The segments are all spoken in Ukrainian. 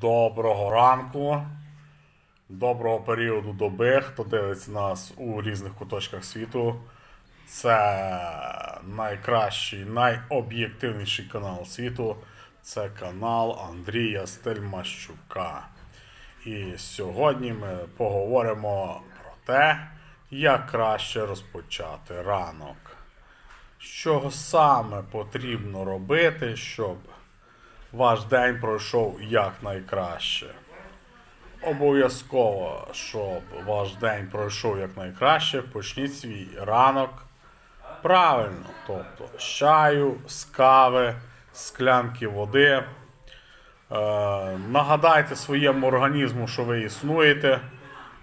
Доброго ранку, доброго періоду доби, хто дивиться нас у різних куточках світу. Це найкращий, найоб'єктивніший канал світу. Це канал Андрія Стельмащука. І сьогодні ми поговоримо про те, як краще розпочати ранок. Що саме потрібно робити, щоб ваш день пройшов якнайкраще. Обов'язково, щоб ваш день пройшов якнайкраще, почніть свій ранок правильно. Тобто з чаю, з кави, з води. Е, нагадайте своєму організму, що ви існуєте.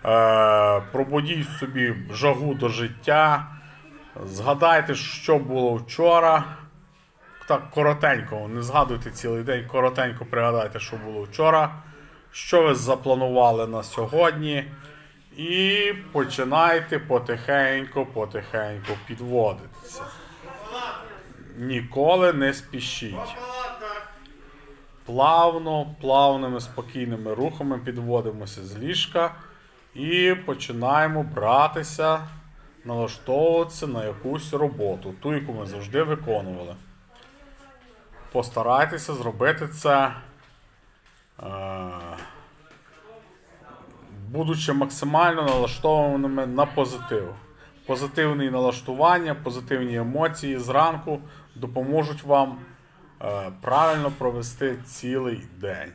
Е, пробудіть собі жагу до життя. Згадайте, що було вчора так коротенько, не згадуйте цілий день, коротенько пригадайте, що було вчора, що ви запланували на сьогодні. І починайте потихеньку, потихеньку підводитися. Ніколи не спішіть. Плавно, плавними, спокійними рухами підводимося з ліжка і починаємо братися, налаштовуватися на якусь роботу, ту, яку ми завжди виконували постарайтеся зробити це, е, будучи максимально налаштованими на позитив. Позитивні налаштування, позитивні емоції зранку допоможуть вам е, правильно провести цілий день.